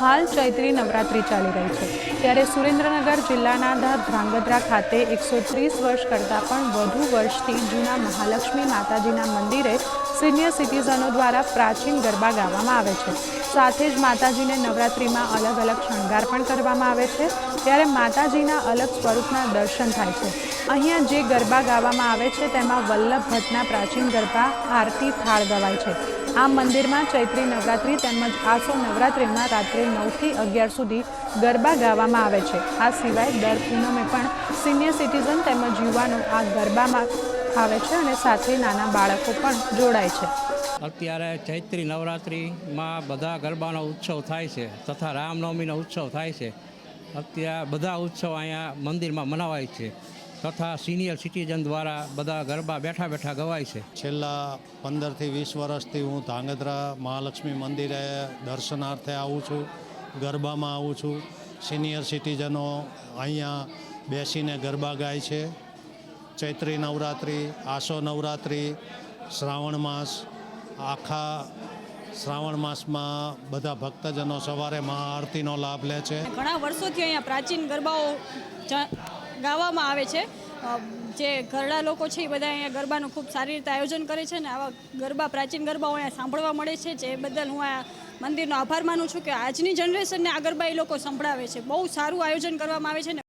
હાલ ચૈત્રી નવરાત્રિ ચાલી રહી છે. ત્યારે સુરેન્દ્રનગર જિલ્લાના ધ્રાંગધ્રા ખાતે એકસો ત્રીસ વર્ષ કરતાં પણ વધુ વર્ષથી જૂના મહાલક્ષ્મી માતાજીના મંદિરે સિનિયર સિટીઝનો દ્વારા પ્રાચીન ગરબા ગાવામાં આવે છે. સાથે જ માતાજીને નવરાત્રિમાં અલગ અલગ શણગાર પણ કરવામાં આવે છે. ત્યારે માતાજીના અલગ સ્વરૂપના દર્શન થાય છે. અહીંયા જે ગરબા ગાવામાં આવે છે, તેમાં વલ્લભ ભટ્ટના પ્રાચીન ગરબા, આરતી, થાળ ગવાય છે. આ મંદિરમાં ચૈત્રી નવરાત્રિ તેમજ આસો નવરાત્રિમાં રાત્રે નવથી અગિયાર સુધી ગરબા ગાવામાં આવે છે. આ સિવાય દર પૂનમે પણ સિનિયર સિટીઝન તેમજ યુવાનો આ ગરબામાં આવે છે અને સાથે નાના બાળકો પણ જોડાય છે. અત્યારે ચૈત્રી નવરાત્રિમાં બધા ગરબાનો ઉત્સવ થાય છે તથા રામનવમીનો ઉત્સવ થાય છે. અત્યારે બધા ઉત્સવ અહીંયા મંદિરમાં મનાવાય છે. તથા સિનિયર સિટીઝન દ્વારા બધા ગરબા બેઠા બેઠા ગવાય છે. છેલ્લા પંદરથી વીસ વર્ષથી હું ધાંગધ્રા મહાલક્ષ્મી મંદિરે દર્શનાર્થે આવું છું ગરબામાં આવું છું. સિનિયર સિટીઝનો અહીંયા બેસીને ગરબા ગાય છે. ચૈત્રી નવરાત્રિ આસો નવરાત્રિ શ્રાવણ માસ આખા શ્રાવણ માસમાં બધા ભક્તજનો સવારે મહાઆરતીનો લાભ લે છે. ઘણા વર્ષોથી અહીંયા પ્રાચીન ગરબાઓ ગાવામાં આવે છે. જે ઘરડા લોકો છે એ બધા અહીંયા ગરબાનું ખૂબ સારી રીતે આયોજન કરે છે અને આવા ગરબા, પ્રાચીન ગરબાઓ અહીંયા સાંભળવા મળે છે. જે બદલ હું આ મંદિરનો આભાર માનું છું કે આજની જનરેશનને આ ગરબા એ લોકો સંભળાવે છે. બહુ સારું આયોજન કરવામાં આવે છે ને